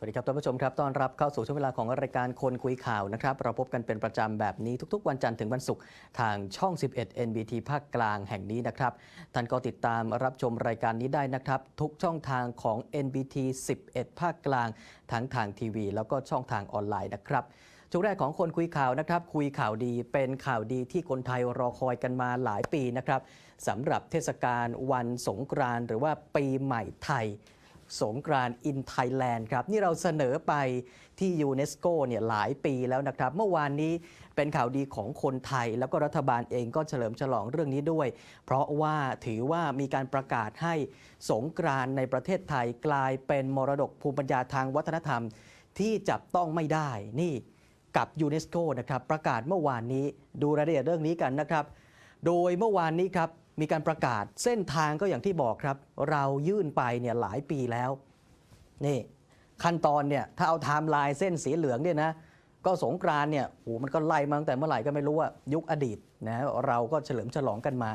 สวัสดีครับท่านผู้ชมครับต้อนรับเข้าสู่ช่วงเวลาของรายการคนคุยข่าวนะครับ เราพบกันเป็นประจำแบบนี้ทุกๆ วันจันทร์ถึงวันศุกร์ทางช่อง 11 NBT ภาคกลางแห่งนี้นะครับ ท่านก็ติดตามรับชมรายการนี้ได้นะครับ ทุกช่องทางของ NBT 11 ภาคกลาง ทั้งทางทีวี แล้วก็ช่องทางออนไลน์นะครับช่วงแรกของคนคุยข่าวนะครับ คุยข่าวดีเป็นข่าวดีที่คนไทยรอคอยกันมาหลายปีนะครับสำหรับเทศกาลวันสงกรานต์หรือว่าปีใหม่ไทย สงกรานต์อินไทยแลนด์ครับ นี่เราเสนอไปที่ยูเนสโกเนี่ยหลายปีแล้วนะครับ เมื่อวานนี้เป็นข่าวดีของคนไทย แล้วก็รัฐบาลเองก็เฉลิมฉลองเรื่องนี้ด้วย เพราะว่าถือว่ามีการประกาศให้สงกรานต์ในประเทศไทยกลายเป็นมรดกภูมิปัญญาทางวัฒนธรรม ที่จับต้องไม่ได้นี่กับยูเนสโกนะครับประกาศเมื่อวานนี้ดูรายละเอียดเรื่องนี้กันนะครับ โดยเมื่อวานนี้ครับ มีการประกาศเส้นทางก็อย่างที่บอกครับ เรายื่นไปเนี่ยหลายปีแล้วนี่ขั้นตอนเนี่ยถ้าเอาไทม์ไลน์เส้นสีเหลืองเนี่ยนะก็สงกรานเนี่ยโหมันก็ไล่มาตั้งแต่เมื่อไหร่ก็ไม่รู้ว่ายุคอดีตนะเราก็เฉลิมฉลองกันมา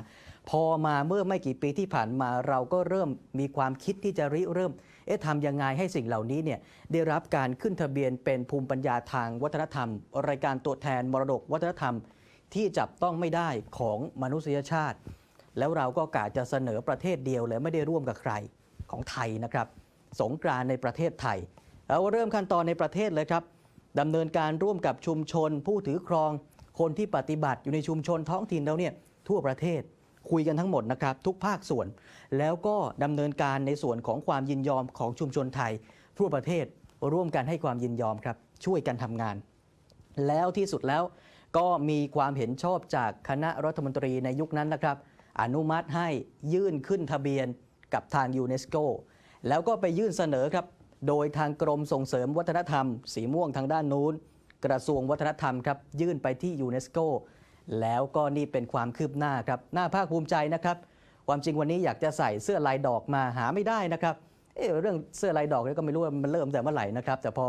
พอมาเมื่อไม่กี่ปีที่ผ่านมาเราก็เริ่มมีความคิดที่จะริเริ่ม เอ๊ะทำยังไงให้สิ่งเหล่านี้เนี่ยได้รับการขึ้นทะเบียนเป็นภูมิปัญญาทางวัฒนธรรม รายการตัวแทนมรดกวัฒนธรรมที่จับต้องไม่ได้ของมนุษยชาติ แล้วเราก็กะจะเสนอประเทศเดียวเลยไม่ได้ร่วมกับใครของไทยนะครับ สงกรานในประเทศไทยเราเริ่มขั้นตอนในประเทศเลยครับดำเนินการร่วมกับชุมชน ผู้ถือครอง คนที่ปฏิบัติอยู่ในชุมชนท้องถิ่นเราเนี่ยทั่วประเทศคุยกันทั้งหมดนะครับ ทุกภาคส่วน แล้วก็ดำเนินการในส่วนของความยินยอมของชุมชนไทย ทั่วประเทศร่วมกันให้ความยินยอมครับ ช่วยกันทำงาน แล้วที่สุดแล้วก็มีความเห็นชอบจากคณะรัฐมนตรีในยุคนั้นนะครับ อนุมัติให้ยื่นขึ้นทะเบียนกับทางยูเนสโกแล้วก็ไปยื่นเสนอครับ โดยทางกรมส่งเสริมวัฒนธรรม สีม่วงทางด้านนู้น กระทรวงวัฒนธรรมครับยื่นไปที่ยูเนสโกแล้วก็นี่เป็นความคืบหน้าครับน่าภาคภูมิใจนะครับ ความจริงวันนี้อยากจะใส่เสื้อลายดอกมาหาไม่ได้นะครับเอะเรื่องเสื้อลายดอกนี่ก็ไม่รู้ว่ามันเริ่มแต่เมื่อไหร่นะครับ แต่พอ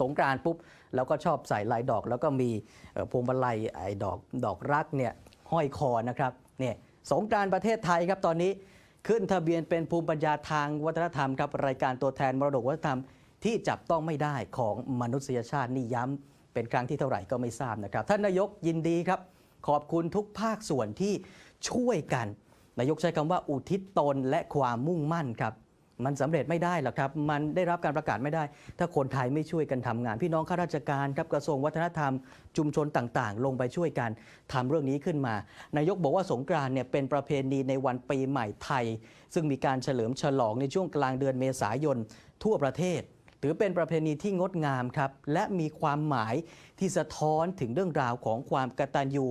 สงกรานต์ปุ๊บเราก็ชอบใส่ลายดอก แล้วก็มีพวงมาลัยไอ้ดอกดอกรักเนี่ยห้อยคอนะครับเนี่ย สงการประเทศไทยครับตอนนี้ขึ้นทะเบียนเป็นภูมิปัญญาทางวัฒนธรรมครับรายการตัวแทนมรดกวัฒนธรรมที่จับต้องไม่ได้ของมนุษยชาตินี่ย้ำเป็นครั้งที่เท่าไหร่ก็ไม่ทราบนะครับ ท่านนายกยินดีครับ ขอบคุณทุกภาคส่วนที่ช่วยกัน นายกใช้คำว่าอุทิศตนและความมุ่งมั่นครับ มันสำเร็จไม่ได้หรอกครับ มันได้รับการประกาศไม่ได้ ถ้าคนไทยไม่ช่วยกันทำงาน พี่น้องข้าราชการครับกระทรวงวัฒนธรรม ชุมชนต่างๆ ลงไปช่วยกันทำเรื่องนี้ขึ้นมา นายกบอกว่าสงกรานเนี่ยเป็นประเพณีในวันปีใหม่ไทย ซึ่งมีการเฉลิมฉลองในช่วงกลางเดือนเมษายนทั่วประเทศ ถือเป็นประเพณีที่งดงามครับและมีความหมายที่สะท้อนถึงเรื่องราวของความกตัญญู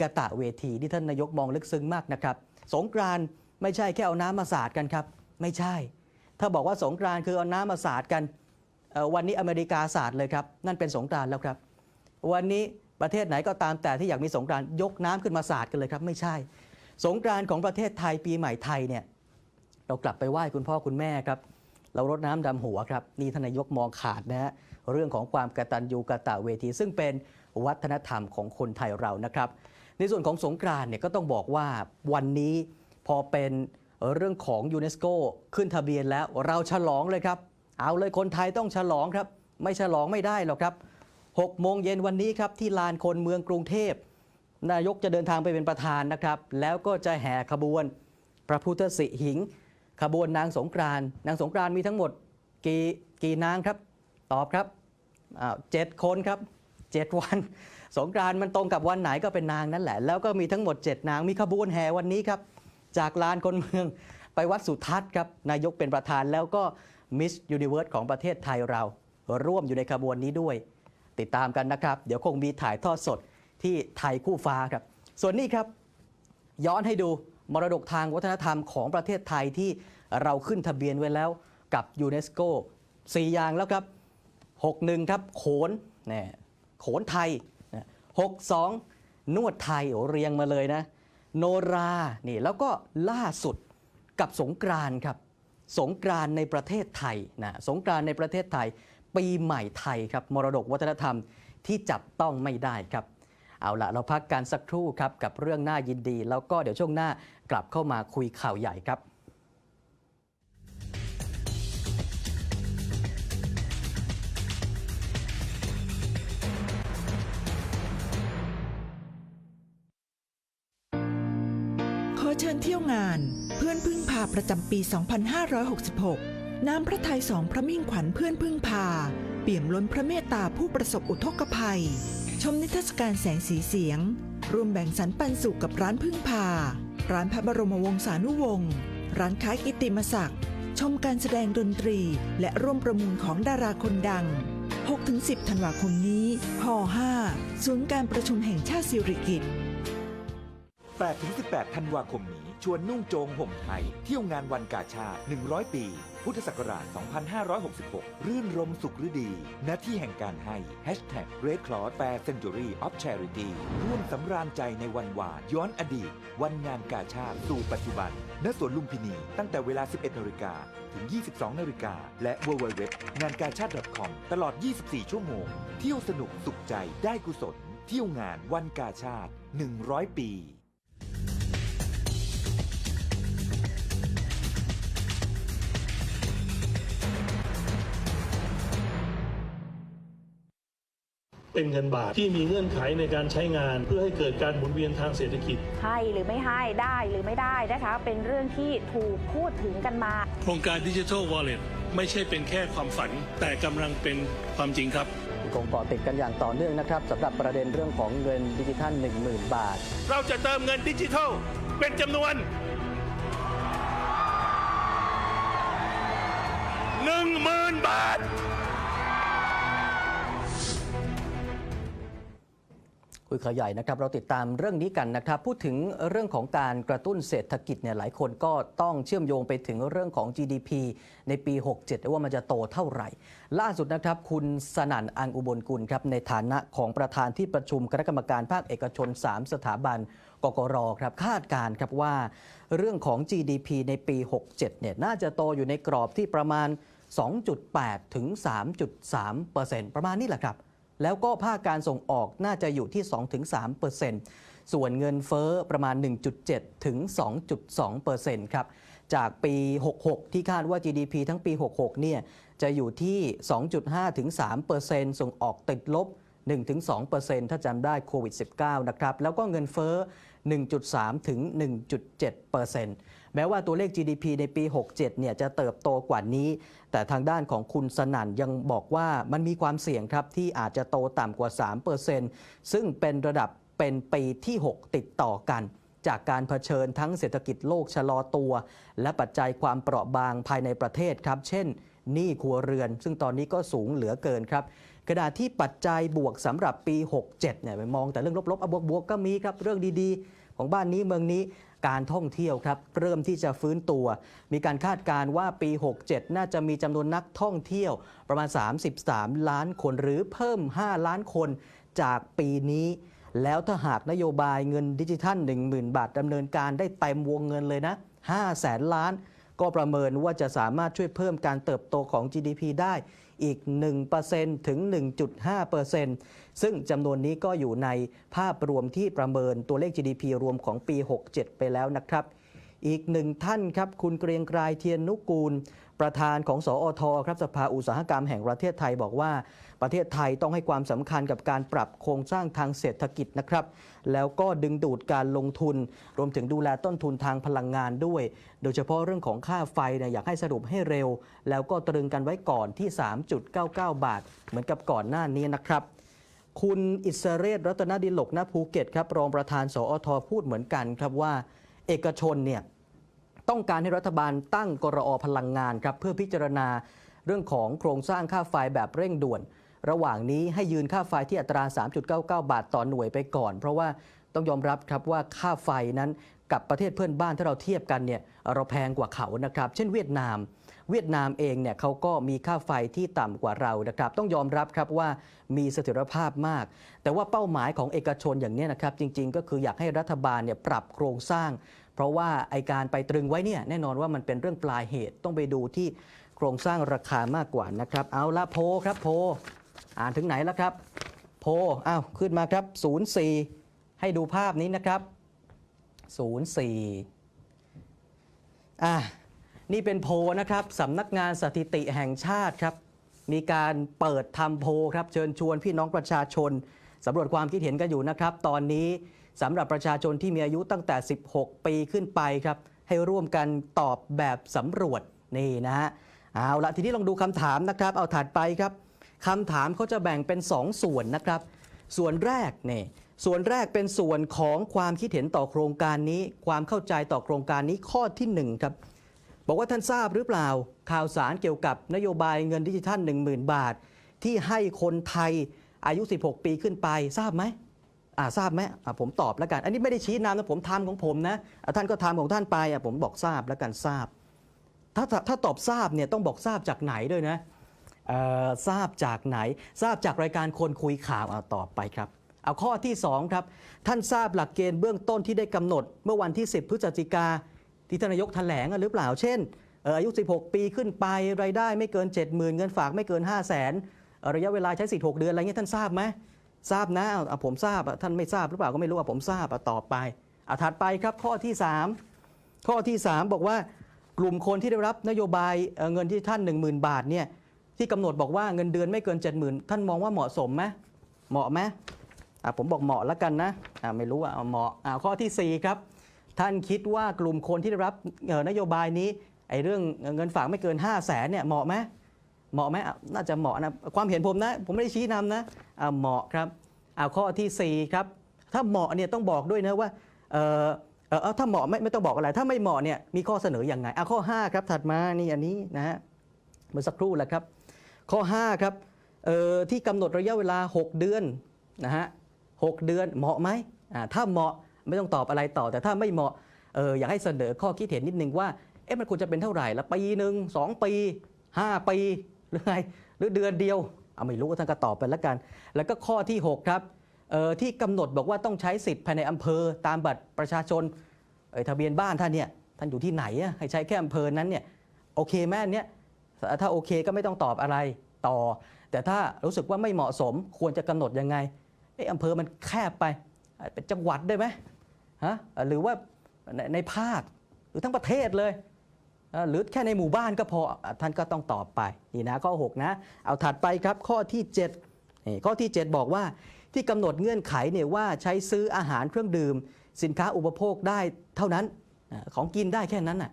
กะตะเวทีที่ท่านนายกมองลึกซึ้งมากนะครับ สงกรานไม่ใช่แค่เอาน้ำมาสาดกันครับ ไม่ใช่ ถ้าบอกว่าสงกรานคือเอาน้ำมาสาดกัน วันนี้อเมริกาสาดเลยครับ นั่นเป็นสงกรานแล้วครับ วันนี้ประเทศไหนก็ตามแต่ที่อยากมีสงกรานยกน้ำขึ้นมาสาดกันเลยครับ ไม่ใช่ สงกรานของประเทศไทยปีใหม่ไทยเนี่ยเรากลับไปไหว้คุณพ่อคุณแม่ครับ เรารดน้ำดำหัวครับ นี่ทนายกมองขาดนะฮะเรื่องของความกตัญญูกะตะเวที ซึ่งเป็นวัฒนธรรมของคนไทยเรานะครับ ในส่วนของสงกรานเนี่ยก็ต้องบอกว่าวันนี้พอเป็น เรื่องของยูเนสโกขึ้นทะเบียนแล้วเราฉลองเลยครับ เอาเลยคนไทยต้องฉลองครับ ไม่ฉลองไม่ได้หรอกครับ6โมงเย็นวันนี้ครับที่ลานคนเมืองกรุงเทพ นายกจะเดินทางไปเป็นประธานนะครับ แล้วก็จะแห่ขบวน พระพุทธสิหิง ขบวนนางสงกรานนางสงกรานมีทั้งหมดกี่กี่นางครับ ตอบครับเจ็ดคนครับเจ็ดวัน สงกรานมันตรงกับวันไหนก็เป็นนางนั่นแหละ แล้วก็มีทั้งหมด 7 นางมีขบวนแห่วันนี้ครับ จากลานคนเมืองไปวัดสุทัศน์ครับนายกเป็นประธานแล้วก็มิสยูนิเวิร์สของประเทศไทยเรา ร่วมอยู่ในขบวนนี้ด้วย ติดตามกันนะครับ เดี๋ยวคงมีถ่ายทอดสดที่ไทยคู่ฟ้าครับ ส่วนนี้ครับ ย้อนให้ดูมรดกทางวัฒนธรรมของประเทศไทยที่เราขึ้นทะเบียนไว้แล้วกับยูเนสโก4อย่างแล้วครับ 61 ครับ โขนเนี่ยโขนไทย 62 นวดไทยโอ้เรียงมาเลยนะ โนรานี่แล้วก็ล่าสุดกับสงกรานครับ สงกรานในประเทศไทยนะสงกรานในประเทศไทย ปีใหม่ไทยครับมรดกวัฒนธรรมที่จับต้องไม่ได้ครับ เอาละเราพักกันสักครู่ครับกับเรื่องน่ายินดี แล้วก็เดี๋ยวช่วงหน้ากลับเข้ามาคุยข่าวใหญ่ครับ ประจำปี 2566 น้ำพระทัยสองพระมิ่งขวัญเพื่อนพึ่งพา เปี่ยมล้นพระเมตตาผู้ประสบอุทกภัย ชมนิทรรศการแสงสีเสียง รวมแบ่งสรรปันสุขกับร้านพึ่งพา ร้านพระบรมวงศานุวงศ์ร้านค้ากิตติมศักดิ์ชมการแสดงดนตรี และร่วมประมูลของดาราคนดัง 6-10 ธันวาคมนี้ห5ศูนย์การประชุมแห่งชาติสิริกิติ์ 8-18 ธันวาคมนี้ ชวนนุ่งโจงห่มไทย เที่ยวงานวันกาชาติ 100 ปี พุทธศักราช 2566 รื่นรมสุขฤดีณที่แห่งการให้ Hashtag Red Cross Fair Century of Charity ร่วมสำราญใจในวันวานย้อนอดีต วันงานกาชาติสู่ปัจจุบัน ณ สวนลุมพินี ตั้งแต่เวลา 11นาฬิกาถึง 22นาฬิกาและ www งานกาชาติ .com ตลอด 24 ชั่วโมง เที่ยวสนุกสุขใจได้กุศล เที่ยวงานวันกาชาติ 100 ปี เป็นเงินบาทที่มีเงื่อนไขในการใช้งาน เพื่อให้เกิดการหมุนเวียนทางเศรษฐกิจ ให้หรือไม่ให้ได้หรือไม่ได้นะคะ เป็นเรื่องที่ถูกพูดถึงกันมา โครงการดิจิทัลวอลเล็ตไม่ใช่เป็นแค่ความฝัน แต่กำลังเป็นความจริงครับคงเกาะติดกันอย่างต่อเนื่องนะครับสำหรับประเด็นเรื่องของเงินดิจิทัล 10,000 บาท เราจะเติมเงินดิจิทัลเป็นจำนวน 10,000 บาท คุยข่าวใหญ่นะครับเราติดตามเรื่องนี้กันนะครับ พูดถึงเรื่องของการกระตุ้นเศรษฐกิจเนี่ยหลายคนก็ต้องเชื่อมโยงไปถึงเรื่องของ GDP ในปี 67 ว่ามันจะโตเท่าไหร่ ล่าสุดนะครับ คุณสนั่นอังอุบลกุลครับในฐานะของประธานที่ประชุมคณะกรรมการภาคเอกชน 3 สถาบันกกรครับคาดการครับว่า เรื่องของ GDP ในปี 67 เนี่ยน่าจะโตอยู่ในกรอบที่ประมาณ 2.8 ถึง 3.3ประมาณนี้แหละครับ แล้วก็ภาคการส่งออกน่าจะอยู่ที่ 2-3%ส่วนเงินเฟ้อประมาณ 1.7 ถึง 2.2%ครับจากปี 66 ที่คาดว่า GDP ทั้งปี 66 เนี่ย จะอยู่ที่ 2.5 ถึง 3%ส่งออกติดลบ 1-2%ถ้าจำได้โควิด -19 นะครับ แล้วก็เงินเฟ้อ 1.3 ถึง 1.7%แม้ว่าตัวเลข GDP ในปี 67 เนี่ยจะเติบโตกว่านี้ แต่ทางด้านของคุณสนั่นยังบอกว่ามันมีความเสี่ยงครับที่อาจจะโตต่ำกว่า3%ซึ่งเป็นระดับเป็นปีที่ 6 ติดต่อกันจากการเผชิญทั้งเศรษฐกิจโลกชะลอตัว และปัจจัยความเปราะบางภายในประเทศครับ เช่นหนี้ครัวเรือน ซึ่งตอนนี้ก็สูงเหลือเกินครับ ขณะดาษที่ปัจจัยบวกสำหรับปี 67เนี่ยไปมองแต่เรื่องลบๆอบวกๆก็มีครับ เรื่องดีๆ ของบ้านนี้เมืองนี้การท่องเที่ยวครับ เริ่มที่จะฟื้นตัว มีการคาดการณ์ว่าปี 67 น่าจะมีจำนวนนักท่องเที่ยวประมาณ 33 ล้านคนหรือเพิ่ม 5 ล้านคนจากปีนี้ แล้วถ้าหากนโยบายเงินดิจิทัล 10,000 บาทดำเนินการได้เต็มวงเงินเลยนะ 5 แสนล้าน ก็ประเมินว่าจะสามารถช่วยเพิ่มการเติบโตของ GDP ได้ อีก 1%ถึง 1.5%ซึ่งจำนวนนี้ก็อยู่ในภาพรวมที่ประเมินตัวเลข GDP รวมของปี 67 ไปแล้วนะครับอีกหนึ่งท่านครับ คุณเกรียงไกรเทียนนุกูล ประธานของสอทครับสภาอุตสาหกรรมแห่งประเทศไทยบอกว่า ประเทศไทยต้องให้ความสำคัญกับการปรับโครงสร้างทางเศรษฐกิจนะครับ แล้วก็ดึงดูดการลงทุน รวมถึงดูแลต้นทุนทางพลังงานด้วย โดยเฉพาะเรื่องของค่าไฟเนี่ยอยากให้สรุปให้เร็ว แล้วก็ตรึงกันไว้ก่อนที่ 3.99 บาท เหมือนกับก่อนหน้านี้นะครับคุณอิสเรศรัตนดิลกณภูเก็ตครับรองประธานสอทพูดเหมือนกันครับว่า เอกชนเนี่ยต้องการให้รัฐบาลตั้งกรอพลังงานครับเพื่อพิจารณาเรื่องของโครงสร้างค่าไฟแบบเร่งด่วน ระหว่างนี้ให้ยืนค่าไฟที่อัตรา 3.99 บาทต่อหน่วยไปก่อน เพราะว่าต้องยอมรับครับว่าค่าไฟนั้นกับประเทศเพื่อนบ้านถ้าเราเทียบกันเนี่ยเราแพงกว่าเขานะครับ เช่นเวียดนาม เวียดนามเองเนี่ยเขาก็มีค่าไฟที่ต่ำกว่าเรานะครับ ต้องยอมรับครับว่ามีเสถียรภาพมาก แต่ว่าเป้าหมายของเอกชนอย่างนี้นะครับ จริง ๆ ก็คืออยากให้รัฐบาลเนี่ยปรับโครงสร้าง เพราะว่าไอการไปตรึงไว้เนี่ยแน่นอนว่ามันเป็นเรื่องปลายเหตุต้องไปดูที่โครงสร้างราคามากกว่านะครับ เอาละโพลครับโพล อ่านถึงไหนแล้วครับ โพอ้าวขึ้นมาครับ 04 ให้ดูภาพนี้นะครับ 04อะนี่เป็นโพนะครับสำนักงานสถิติแห่งชาติครับ มีการเปิดทำโพครับ เชิญชวนพี่น้องประชาชนสำรวจความคิดเห็นกันอยู่นะครับ ตอนนี้สำหรับประชาชนที่มีอายุตั้งแต่ 16 ปีขึ้นไปครับ ให้ร่วมกันตอบแบบสำรวจนี่นะฮะเอาละทีนี้ลองดูคำถามนะครับ เอาถัดไปครับ คำถามเขาจะแบ่งเป็น 2 ส่วนนะครับ ส่วนแรกเนี่ยส่วนแรกเป็นส่วนของความคิดเห็นต่อโครงการนี้ ความเข้าใจต่อโครงการนี้ข้อที่หนึ่งครับบอกว่าท่านทราบหรือเปล่าข่าวสารเกี่ยวกับนโยบายเงินดิจิทัล 10,000 บาท ที่ให้คนไทยอายุ 16 ปีขึ้นไปทราบไหมอ่าทราบไหมอ่าผมตอบแล้วกัน อันนี้ไม่ได้ชี้นำนะผมทำของผมนะท่านก็ทำของท่านไปอะผมบอกทราบแล้วกันทราบ ถ้าถ้าตอบทราบเนี่ยต้องบอกทราบจากไหนด้วยนะเทราบจากไหน ทราบจากรายการคนคุยข่าวเอาตอบไปครับ เอาข้อที่ 2 ครับ ท่านทราบหลักเกณฑ์เบื้องต้นที่ได้กำหนด เมื่อวันที่ 10 พฤศจิกาที่ทนายกแถลงหรือเปล่า เช่นอายุ 16 ปีขึ้นไปรายได้ไม่เกิน 70,000 เงินฝากไม่เกิน 5 0 0 0 0นระยะเวลาใช้สิทธิ์6เดือนอะไรเงี้ยท่านทราบไหมทราบนะเอาผมทราบท่านไม่ทราบหรือเปล่าก็ไม่รู้อะผมทราบอะตอบไปเอาถัดไปครับข้อที่ 3 ข้อที่ 3 บอกว่ากลุ่มคนที่ได้รับนโยบายเอ่อเงินที่ท่าน 10,000 บาทเนี่ย ที่กำหนดบอกว่าเงินเดือนไม่เกิน 70,000 ท่านมองว่าเหมาะสมไหมเหมาะไหมอะผมบอกเหมาะแล้วกันนะอะไม่รู้อ่าเหมาะอะข้อทีสี่ 4 ครับ ท่านคิดว่ากลุ่มคนที่ได้รับนโยบายนี้ไอ้เรื่องเงินฝากไม่เกิน 5 0 0แสนเนี่ยเหมาะไหมเหมาะไหมอะน่าจะเหมาะนะความเห็นผมนะ ผมไม่ได้ชี้นำนะอะเหมาะครับเอาข้อทีสี่4ครับถ้าเหมาะเนี่ยต้องบอกด้วยนะว่าเอ่อเออเอาถ้าเหมาะไม่ไม่ต้องบอกอะไร ถ้าไม่เหมาะเนี่ยมีข้อเสนออย่างไงเอาข้อ 5 ครับถัดมานี่อันนี้นะฮะเมื่อสักครู่แหละครับ ข้อ5ครับเอ่อที่กำหนดระยะเวลา 6 เดือนนะฮะหกเดือนเหมาะไหมอ่าถ้าเหมาะไม่ต้องตอบอะไรต่อ แต่ถ้าไม่เหมาะเอออยากให้เสนอข้อคิดเห็นนิดนึงว่าเอ๊ะมันควรจะเป็นเท่าไหร่ละปีหนึ่งสองปี5ปีหรือไงหรือเดือนเดียวเอาไม่รู้ท่านก็ตอบไปแล้วกัน แล้วก็ข้อที่ 6 ครับเอ่อที่กำหนดบอกว่าต้องใช้สิทธิ์ภายในอำเภอตามบัตรประชาชนเอยทะเบียนบ้านท่านเนี่ยท่านอยู่ที่ไหนอะให้ใช้แค่อำเภอนั้นเนี่ยโอเคแม่เนี้ย ถ้าโอเคก็ไม่ต้องตอบอะไรต่อ แต่ถ้ารู้สึกว่าไม่เหมาะสมควรจะกำหนดยังไงเอะอำเภอมันแคบไปเป็นจังหวัดได้ไหมฮะหรือว่าในในภาคหรือทั้งประเทศเลย หรือแค่ในหมู่บ้านก็พอท่านก็ต้องตอบไปนี่นะข้อ 6 นะ เอาถัดไปครับข้อที่7นี่ข้อที่ 7 บอกว่าที่กำหนดเงื่อนไขเนี่ยว่าใช้ซื้ออาหารเครื่องดื่ม สินค้าอุปโภคได้เท่านั้นของกินได้แค่นั้นน่ะ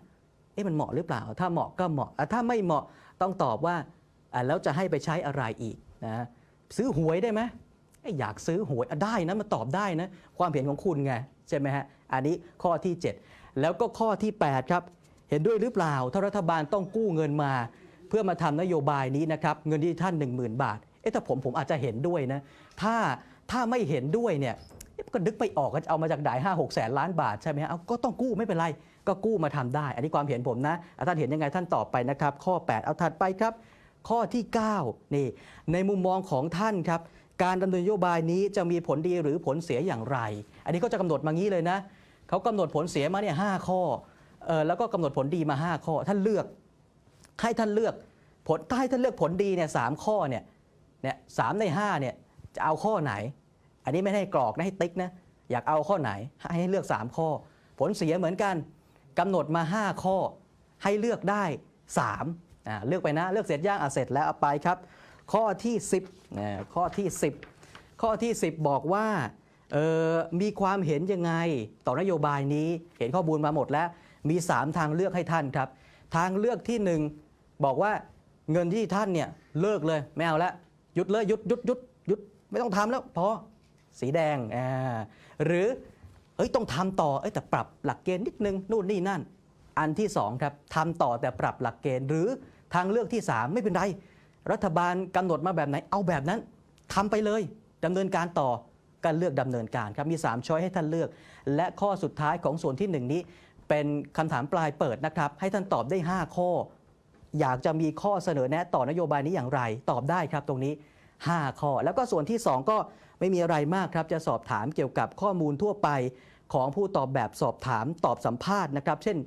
อ๊ะมันเหมาะหรือเปล่า ถ้าเหมาะก็เหมาะ ถ้าไม่เหมาะต้องตอบว่าแล้วจะให้ไปใช้อะไรอีกนะซื้อหวยได้ไหมอยากซื้อหวยได้นะมาตอบได้นะความเห็นของคุณไงใช่ไหมฮะอันนี้ข้อที่ 7 แล้วก็ข้อที่ 8 ครับ เห็นด้วยหรือเปล่า ถ้ารัฐบาลต้องกู้เงินมา เพื่อมาทำนโยบายนี้นะครับเงินดิจิทัล1 0,000 บาทเอ๊ะถ้าผมผมอาจจะเห็นด้วยนะถ้าถ้าไม่เห็นด้วยเนี่ยก็นึกไปออกก็จะเอามาจากไหนห้าหกแสนล้านบาทใช่ไหมฮะเอาก็ต้องกู้ไม่เป็นไร ก็กู้มาทำได้ อันนี้ความเห็นผมนะท่านเห็นยังไงท่านตอบไปนะครับ ข้อ 8 เอาถัดไปครับ ข้อที่ 9 นี่ ในมุมมองของท่านครับ การดำเนินนโยบายนี้จะมีผลดีหรือผลเสียอย่างไร อันนี้ก็จะกำหนดมางี้เลยนะเขากำหนดผลเสียมาเนี่ยหข้อเออแล้วก็กำหนดผลดีมา 5 ข้อ ท่านเลือกให้ท่านเลือกผลถ้าให้ท่านเลือกผลดีเนี่ยสามข้อเนี่ยเนี่ยสามใน5เนี่ยจะเอาข้อไหน อันนี้ไม่ให้กรอกนะให้ติ๊กนะอยากเอาข้อไหนให้เลือก 3 ข้อ ผลเสียเหมือนกัน กำหนดมา 5 ข้อให้เลือกได้3อ่าเลือกไปนะเลือกเสร็จย่างอะเสร็จแล้วเอาไปครับ ข้อที่ 10นะข้อที่ 10 ข้อที่ 10 บอกว่าออมีความเห็นยังไงต่อนโยบายนี้เห็นข้อมูลมาหมดแล้ว มี 3 ทางเลือกให้ท่านครับ ทางเลือกที่ 1 บอกว่าเงินที่ท่านเนี่ยเลิกเลยไม่เอาละหยุดเลยหยุดหยุดหยุดหยุดไม่ต้องทำแล้วพอสีแดงหรือ เอ้ยต้องทำต่อเอ้ยแต่ปรับหลักเกณฑ์นิดนึงนู่นนี่นั่น อันที่สองครับทำต่อแต่ปรับหลักเกณฑ์ หรือทางเลือกที่ 3 ไม่เป็นไร รัฐบาลกำหนดมาแบบไหนเอาแบบนั้นทำไปเลยดำเนินการต่อการเลือกดำเนินการครับมี 3 ช้อยให้ท่านเลือก และข้อสุดท้ายของส่วนที่ 1 นี้ เป็นคำถามปลายเปิดนะครับ ให้ท่านตอบได้ 5 ข้อ อยากจะมีข้อเสนอแนะต่อนโยบายนี้อย่างไร ตอบได้ครับตรงนี้ 5 ข้อ แล้วก็ส่วนที่ 2 ก็ไม่มีอะไรมากครับจะสอบถามเกี่ยวกับข้อมูลทั่วไป ของผู้ตอบแบบสอบถามตอบสัมภาษณ์นะครับ เช่น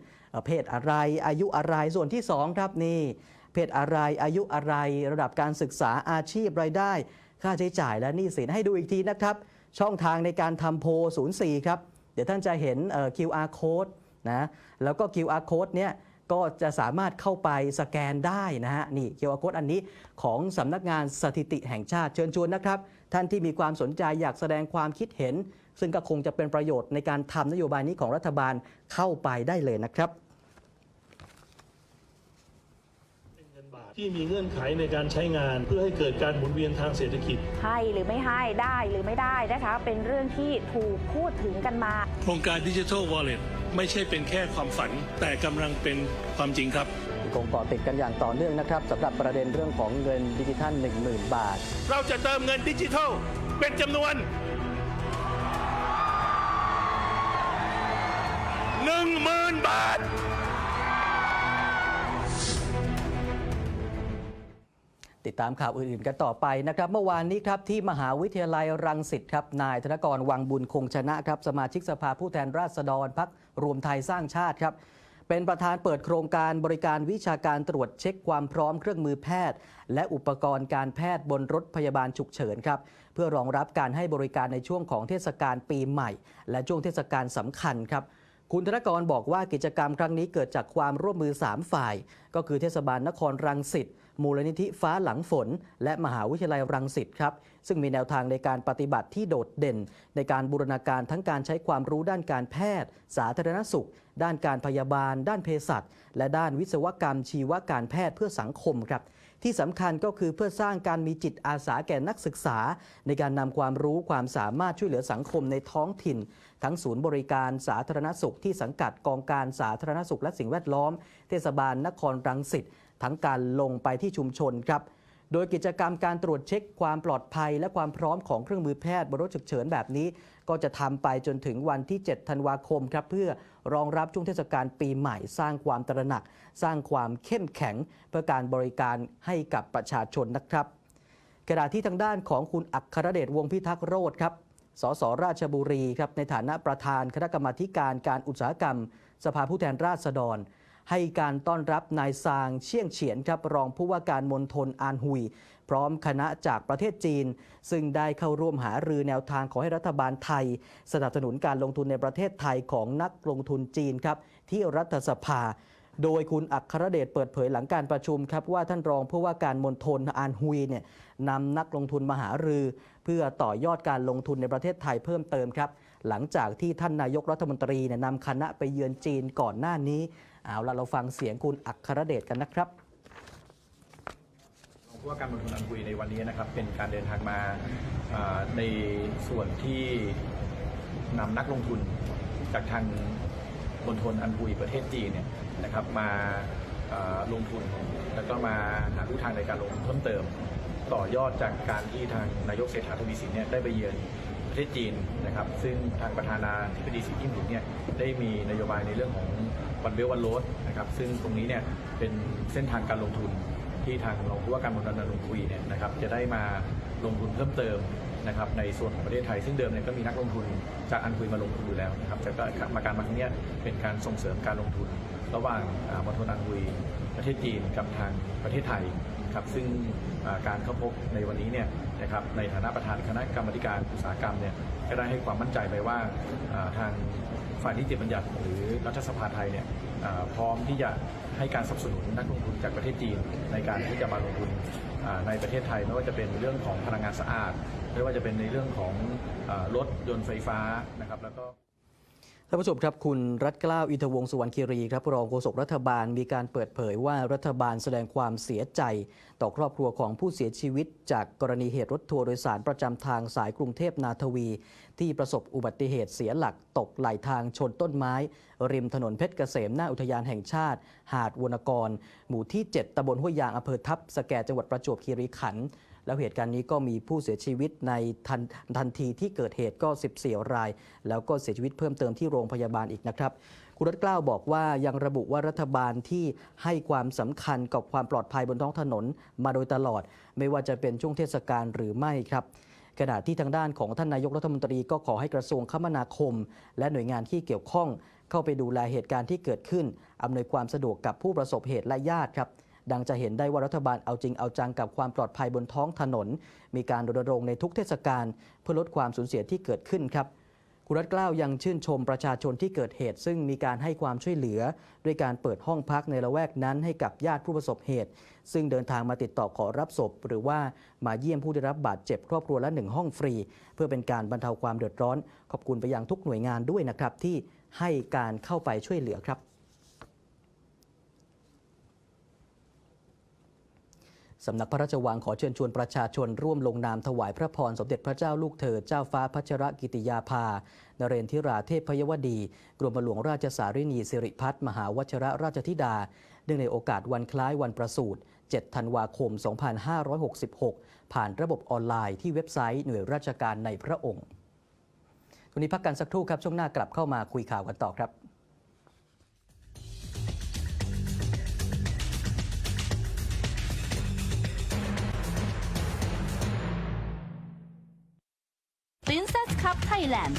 เพศอะไรอายุอะไรส่วนที่ 2 ครับนี่ เพศอะไรอายุอะไร ระดับการศึกษาอาชีพรายได้ ค่าใช้จ่ายและหนี้สินให้ดูอีกทีนะครับ ช่องทางในการทำโพล04 ครับ เดี๋ยวท่านจะเห็น QR code นะแล้วก็ QR code เนี้ยก็จะสามารถเข้าไปสแกนได้นะฮะนี่เคียวโค้ดอันนี้ของสำนักงานสถิติแห่งชาติเชิญชวนนะครับ ท่านที่มีความสนใจอยากแสดงความคิดเห็น ซึ่งก็คงจะเป็นประโยชน์ในการทำนโยบายนี้ของรัฐบาลเข้าไปได้เลยนะครับเป็นเงินบาทที่มีเงื่อนไขในการใช้งานเพื่อให้เกิดการหมุนเวียนทางเศรษฐกิจ ให้หรือไม่ให้ได้หรือไม่ได้นะคะเป็นเรื่องที่ถูกพูดถึงกันมา โครงการดิจิทัลวอลเล็ตไม่ใช่เป็นแค่ความฝัน แต่กำลังเป็นความจริงครับคงเกาะติดกันอย่างต่อเนื่องนะครับสำหรับประเด็นเรื่องของเงินดิจิทัล 10,000 บาท เราจะเติมเงินดิจิทัลเป็นจำนวน 10,000บาท ติดตามข่าวอื่นๆกันต่อไปนะครับ เมื่อวานนี้ครับที่มหาวิทยาลัยรังสิตครับนายธนกรวังบุญคงชนะครับ สมาชิกสภาผู้แทนราษฎรพักรวมไทยสร้างชาติครับเป็นประธานเปิดโครงการบริการวิชาการตรวจเช็คความพร้อมเครื่องมือแพทย์ และอุปกรณ์การแพทย์บนรถพยาบาลฉุกเฉินครับ เพื่อรองรับการให้บริการในช่วงของเทศกาลปีใหม่ และช่วงเทศกาลสำคัญครับ คุณธนกรบอกว่ากิจกรรมครั้งนี้เกิดจากความร่วมมือ 3 ฝ่าย ก็คือเทศบาลนครรังสิตมูลนิธิฟ้าหลังฝน และมหาวิทยาลัยรังสิตครับ ซึ่งมีแนวทางในการปฏิบัติที่โดดเด่น ในการบูรณาการทั้งการใช้ความรู้ด้านการแพทย์ สาธารณสุข ด้านการพยาบาล ด้านเภสัชและด้านวิศวกรรมชีวการแพทย์เพื่อสังคมครับ ที่สำคัญก็คือเพื่อสร้างการมีจิตอาสาแก่นักศึกษา ในการนำความรู้ความสามารถช่วยเหลือสังคมในท้องถิ่น ทั้งศูนย์บริการสาธารณสุขที่สังกัดกองการสาธารณสุขและสิ่งแวดล้อม เทศบาลนครรังสิตทั้งการลงไปที่ชุมชนครับ โดยกิจกรรมการตรวจเช็คความปลอดภัย และความพร้อมของเครื่องมือแพทย์บนรถฉุกเฉินแบบนี้ ก็จะทำไปจนถึงวันที่ 7 ธันวาคมครับเพื่อรองรับช่วงเทศกาลปีใหม่ สร้างความตระหนัก สร้างความเข้มแข็ง เพื่อการบริการให้กับประชาชนนะครับขณะที่ทางด้านของคุณอัครเดชวงพิทักษ์โรธครับสสราชบุรีครับในฐานะประธานคณะกรรมาการการอุตสาหกรรม สภาผู้แทนราษฎร ให้การต้อนรับนายซางเชี่ยงเฉียนครับรองผู้ว่าการมณฑลอานฮุย พร้อมคณะจากประเทศจีน ซึ่งได้เข้าร่วมหารือแนวทางขอให้รัฐบาลไทย สนับสนุนการลงทุนในประเทศไทยของนักลงทุนจีนครับที่รัฐสภาโดยคุณอัครเดชเปิดเผยหลังการประชุมครับว่าท่านรองผู้ว่าการมณฑลอานฮุยเนี่ยนำนักลงทุนมาหารือ เพื่อต่อยอดการลงทุนในประเทศไทยเพิ่มเติมครับ หลังจากที่ท่านนายกรัฐมนตรีเนี่ยนำคณะไปเยือนจีนก่อนหน้านี้ เอาละเราฟังเสียงคุณอัครเดชกันนะครับผู้ว่าการมณฑลอังกุยในวันนี้นะครับเป็นการเดินทางมาในส่วนที่นำนักลงทุนจากทางมณฑลอันกุยประเทศจีนเนี่ยนะครับมาอ่าลงทุนแล้วก็มาหาลู่ทางในการลงทุนเพิ่มเติม ต่อยอดจากการที่ทางนายกเศรษฐาทวีสินเนี่ยได้ไปเยือนประเทศจีนนะครับ ซึ่งทางประธานาธิบดีสีจิ้นผิงเนี่ยได้มีนโยบายในเรื่องของ วันเบลวันโรดนะครับซึ่งตรงนี้เนี่ยเป็นเส้นทางการลงทุนที่ทางรองผู้ว่าการมณฑลนนคุยเนี่ยนะครับจะได้มาลงทุนเพิ่มเติมนะครับในส่วนของประเทศไทย ซึ่งเดิมเนี่ยก็มีนักลงทุนจากอันคุยมาลงทุนอยู่แล้วนะครับแต่ก็มาการมาครั้งนี้เป็นการส่งเสริมการลงทุน ระหว่างอ่ามณฑลอันคุยประเทศจีนกับทางประเทศไทยครับซึ่งการเข้าพบในวันนี้เนี่ยนะครับในฐานะประธานคณะกรรมการอุตสาหกรรมเนี่ยก็ได้ให้ความมั่นใจไปว่าทาง ฝ่ายนิติบัญญัติหรือรัฐสภาไทยเนี่ยพร้อมที่จะให้การสนับสนุนนักลงทุนจากประเทศจีนในการที่จะมาลงทุนในประเทศไทยไม่ว่าจะเป็นเรื่องของพลังงานสะอาด ไม่ว่าจะเป็นในเรื่องของรถยนต์ไฟฟ้านะครับแล้วก็ ท่านผู้ชมครับคุณรัฐกล้าวอินทวงสุวรรณคีรีครับรองโฆษกรัฐบาลมีการเปิดเผยว่ารัฐบาลแสดงความเสียใจ ต่อครอบครัวของผู้เสียชีวิต จากกรณีเหตุรถทัวร์โดยสารประจำทางสายกรุงเทพนาทวี ที่ประสบอุบัติเหตุเสียหลักตกไหลทางชนต้นไม้ ริมถนนเพชรเกษมหน้าอุทยานแห่งชาติ หาดวนกร หมู่ที่ 7ตำบลห้วยยางอำเภอทับสแกจังหวัดประจวบคีรีขันธ์ แล้วเหตุการณ์นี้ก็มีผู้เสียชีวิตในทันทันทีที่เกิดเหตุก็ 14 ราย แล้วก็เสียชีวิตเพิ่มเติมที่โรงพยาบาลอีกนะครับคุณรัฐเกล้าวบอกว่ายังระบุว่ารัฐบาลที่ให้ความสำคัญกับความปลอดภัยบนท้องถนนมาโดยตลอด ไม่ว่าจะเป็นช่วงเทศกาลหรือไม่ครับขณะที่ทางด้านของท่านนายกรัฐมนตรีก็ขอให้กระทรวงคมนาคม และหน่วยงานที่เกี่ยวข้อง เข้าไปดูแลเหตุการณ์ที่เกิดขึ้นอำนวยความสะดวกกับผู้ประสบเหตุและญาติครับ ดังจะเห็นได้ว่ารัฐบาลเอาจริงเอาจังกับความปลอดภัยบนท้องถนน มีการรณรงค์ในทุกเทศกาลเพื่อลดความสูญเสียที่เกิดขึ้นครับคุณรัฐกล้าวยังชื่นชมประชาชนที่เกิดเหตุ ซึ่งมีการให้ความช่วยเหลือ ด้วยการเปิดห้องพักในละแวกนั้นให้กับญาติผู้ประสบเหตุ ซึ่งเดินทางมาติดต่อขอรับศพ หรือว่ามาเยี่ยมผู้ได้รับบาดเจ็บครอบครัวละหนึ่งห้องฟรี เพื่อเป็นการบรรเทาความเดือดร้อน ขอบคุณไปยังทุกหน่วยงานด้วยนะครับที่ให้การเข้าไปช่วยเหลือครับ สำนักพระราชวังขอเชิญชวนประชาชนร่วมลงนามถวายพระพรสมเด็จพระเจ้าลูกเธอเจ้าฟ้าพัชรกิติยาภา นเรนทิราเทพพยวดี กรมหลวงราชสารินีสิริพัฒน์มหาวชรราชธิดา เนื่องในโอกาสวันคล้ายวันประสูติ7ธันวาคม 2566 ผ่านระบบออนไลน์ที่เว็บไซต์หน่วยราชการในพระองค์วันนี้พักกันสักครู่ครับ ช่วงหน้ากลับเข้ามาคุยข่าวกันต่อครับ Princess Cup Thailand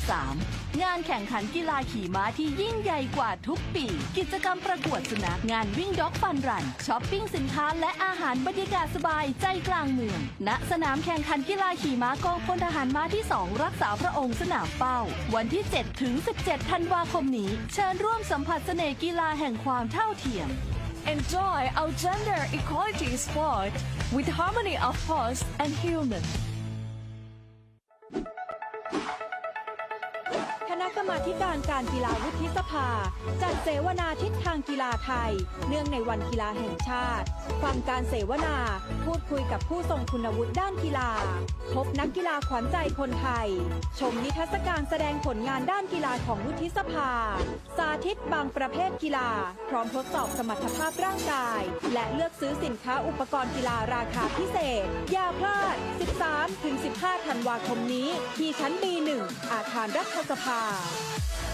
2023 งานแข่งขันกีฬาขี่ม้าที่ยิ่งใหญ่กว่าทุกปี กิจกรรมประกวดสุนัขงานวิ่งด็อกฟันรันช้อปปิ้งสินค้าและอาหารบรรยากาศสบายใจกลางเมือง ณ สนามแข่งขันกีฬาขี่ม้ากองพลทหารม้าที่ 2 รักษาพระองค์สนามเป้า วันที่ 7 ถึง 17 ธันวาคมนี้ เชิญร่วมสัมผัสเสน่ห์กีฬาแห่งความเท่าเทียม Enjoy our gender equality sport with harmony of force and human. คณะ กรรมาธิการการกีฬาวุฒิสภา จัดเสวนาทิศทางกีฬาไทย เนื่องในวันกีฬาแห่งชาติ ฟังการเสวนา พูดคุยกับผู้ทรงคุณวุฒิด้านกีฬา พบนักกีฬาขวัญใจคนไทย ชมนิทรรศการแสดงผลงานด้านกีฬาของวุฒิสภา สาธิตบางประเภทกีฬา พร้อมทดสอบสมรรถภาพร่างกาย และเลือกซื้อสินค้าอุปกรณ์กีฬาราคาพิเศษ อย่าพลาด 13-15 ธันวาคมนี้ ที่ชั้น B1 อาคารรัฐสภาคุ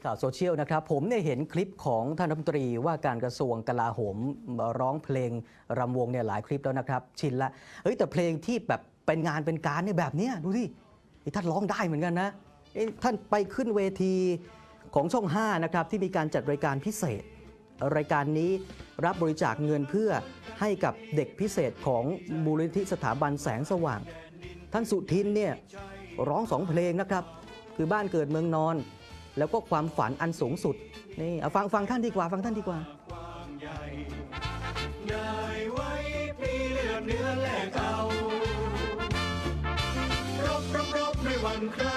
ยข่าวโซเชียลนะครับ ผมเนี่ยเห็นคลิปของท่านรัฐมนตรีว่าการกระทรวงกลาโหมร้องเพลงรำวงเนี่ยหลายคลิปแล้วนะครับ ชินละเฮ้ยแต่เพลงที่แบบเป็นงานเป็นการเนี่ยแบบเนี้ยดูสินี่ท่านร้องได้เหมือนกันนะเอ๊ะท่านไปขึ้นเวทีของช่อง 5 นะครับ ที่มีการจัดรายการพิเศษ รายการนี้รับบริจาคเงินเพื่อให้กับเด็กพิเศษของมูลนิธิสถาบันแสงสว่าง ท่านสุทินเนี่ยร้องสองเพลงนะครับ คือบ้านเกิดเมืองนอน แล้วก็ความฝันอันสูงสุดนี่เอาฟังฟังท่านดีกว่า ฟังท่านดีกว่าได้ไว้พลีเลือดเนื้อแลกเอารบรบรบไม่หวั่นใคร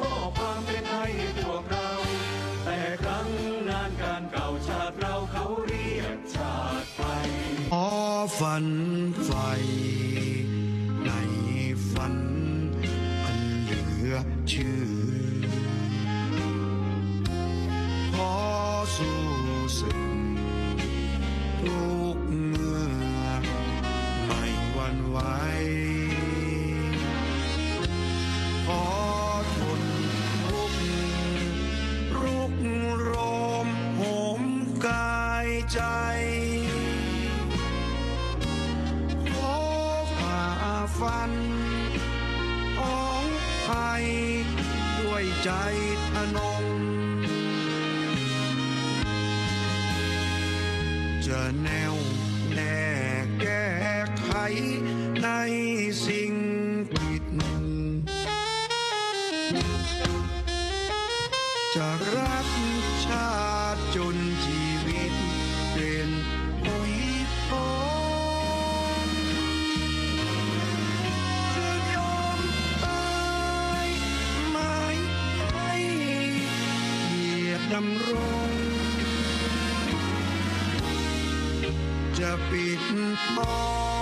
มอบความเป็นไทยให้พวกเรา แต่ครั้งนานการเก่าชาติเราเขาเรียกชาติไทยขอฝันใฝ่ สู้สึกทุกเมื่อไม่หวันไหวขอทนทุกรุกโรมโหมกายใจขอฝ่าฟันของไทยด้วยใจ ดำรงจะปิดทอง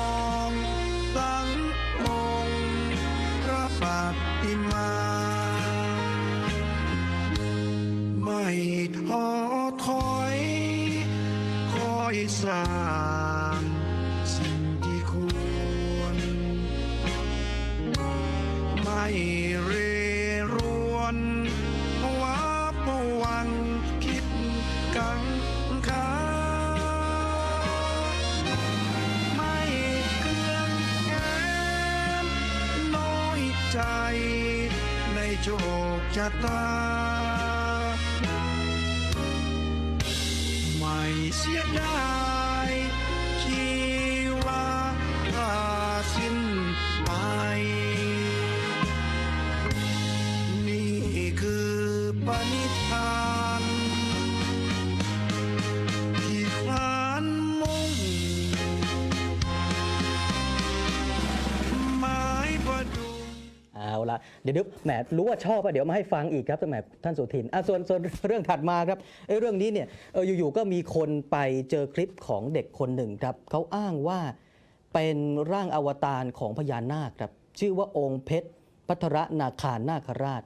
คช เดี๋ยวๆแหมรู้ว่าชอบอะเดี๋ยวมาให้ฟังอีกครับแต่แหมท่านสุทินอะส่วนส่วนเรื่องถัดมาครับเอ้เรื่องนี้เนี่ยเอออยู่ๆก็มีคนไปเจอคลิปของเด็กคนหนึ่งครับเขาอ้างว่าเป็นร่างอวตารของพญานาคครับชื่อว่าองค์เพชรพัทรนาคานาคราช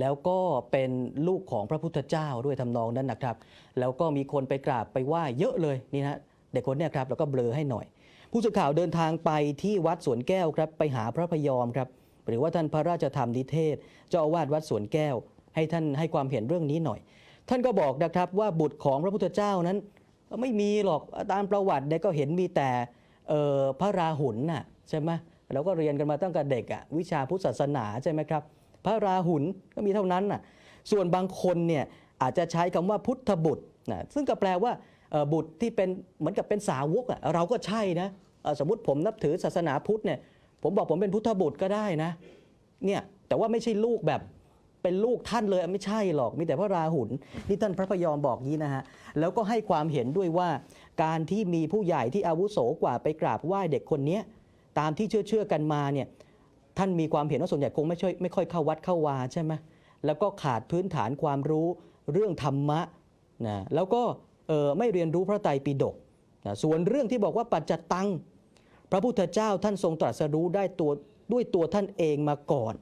แล้วก็เป็นลูกของพระพุทธเจ้าด้วยทำนองนั้นนะครับ แล้วก็มีคนไปกราบไปไหว้เยอะเลยนี่นะเด็กคนเนี้ครับแล้วก็เบลอให้หน่อย ผู้สื่อข่าวเดินทางไปที่วัดสวนแก้วครับไปหาพระพยอมครับ หรือว่าท่านพระราชธรรมนิเทศ เจ้าอาวาสวัดสวนแก้ว ให้ท่านให้ความเห็นเรื่องนี้หน่อย ท่านก็บอกนะครับว่าบุตรของพระพุทธเจ้านั้น ไม่มีหรอกตามประวัติเนี่ยก็เห็นมีแต่เออพระราหุลน่ะใช่ไหมเราก็เรียนกันมาตั้งแต่เด็กอะวิชาพุทธศาสนาใช่ไหมครับ พระราหุลก็มีเท่านั้นน่ะส่วนบางคนเนี่ยอาจจะใช้คำว่าพุทธบุตรนะซึ่งก็แปลว่าบุตรที่เป็นเหมือนกับเป็นสาวกอะเราก็ใช่นะสมมติผมนับถือศาสนาพุทธเนี่ย ผมบอกผมเป็นพุทธบุตรก็ได้นะเนี่ยแต่ว่าไม่ใช่ลูกแบบเป็นลูกท่านเลยไม่ใช่หรอกมีแต่พระราหุลนี่ท่านพระพยอมบอกงี้นะฮะแล้วก็ให้ความเห็นด้วยว่าการที่มีผู้ใหญ่ที่อาวุโสกว่าไปกราบไหว้เด็กคนนี้ตามที่เชื่อเชื่อกันมาเนี่ยท่านมีความเห็นว่าส่วนใหญ่คงไม่ช่วยไม่ค่อยเข้าวัดเข้าวาใช่ไหมแล้วก็ขาดพื้นฐานความรู้เรื่องธรรมะนะแล้วก็ไม่เรียนรู้พระไตรปิฎกนะส่วนเรื่องที่บอกว่าปัจจตัง พระพุทธเจ้าท่านทรงตรัสรู้ได้ตัวด้วยตัวท่านเองมาก่อน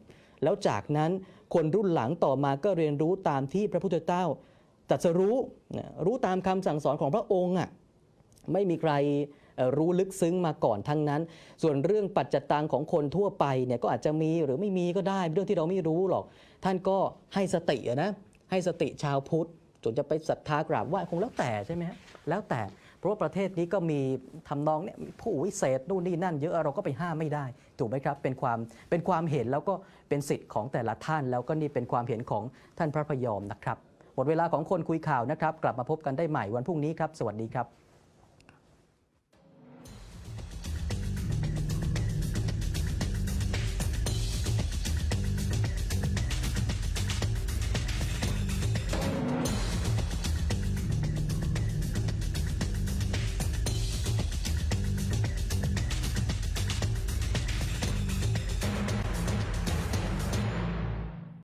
แล้วจากนั้นคนรุ่นหลังต่อมาก็เรียนรู้ตามที่พระพุทธเจ้าตรัสรู้รู้ตามคำสั่งสอนของพระองค์อะไม่มีใครรู้ลึกซึ้งมาก่อนทั้งนั้น ส่วนเรื่องปัจจตังของคนทั่วไปเนี่ยก็อาจจะมีหรือไม่มีก็ได้เรื่องที่เราไม่รู้หรอก ท่านก็ให้สตินะให้สติชาวพุทธส่วนจะไปศรัทธากราบไหว้คงแล้วแต่ใช่ไหมฮะแล้วแต่ เพราะว่าประเทศนี้ก็มีทำนองเนี่ยผู้วิเศษนู่นนี่นั่นเยอะเราก็ไปห้ามไม่ได้ ถูกไหมครับ เป็นความเป็นความเห็นแล้วก็เป็นสิทธิ์ของแต่ละท่าน แล้วก็นี่เป็นความเห็นของท่านพระพยอมนะครับ หมดเวลาของคนคุยข่าวนะครับ กลับมาพบกันได้ใหม่วันพรุ่งนี้ครับ สวัสดีครับ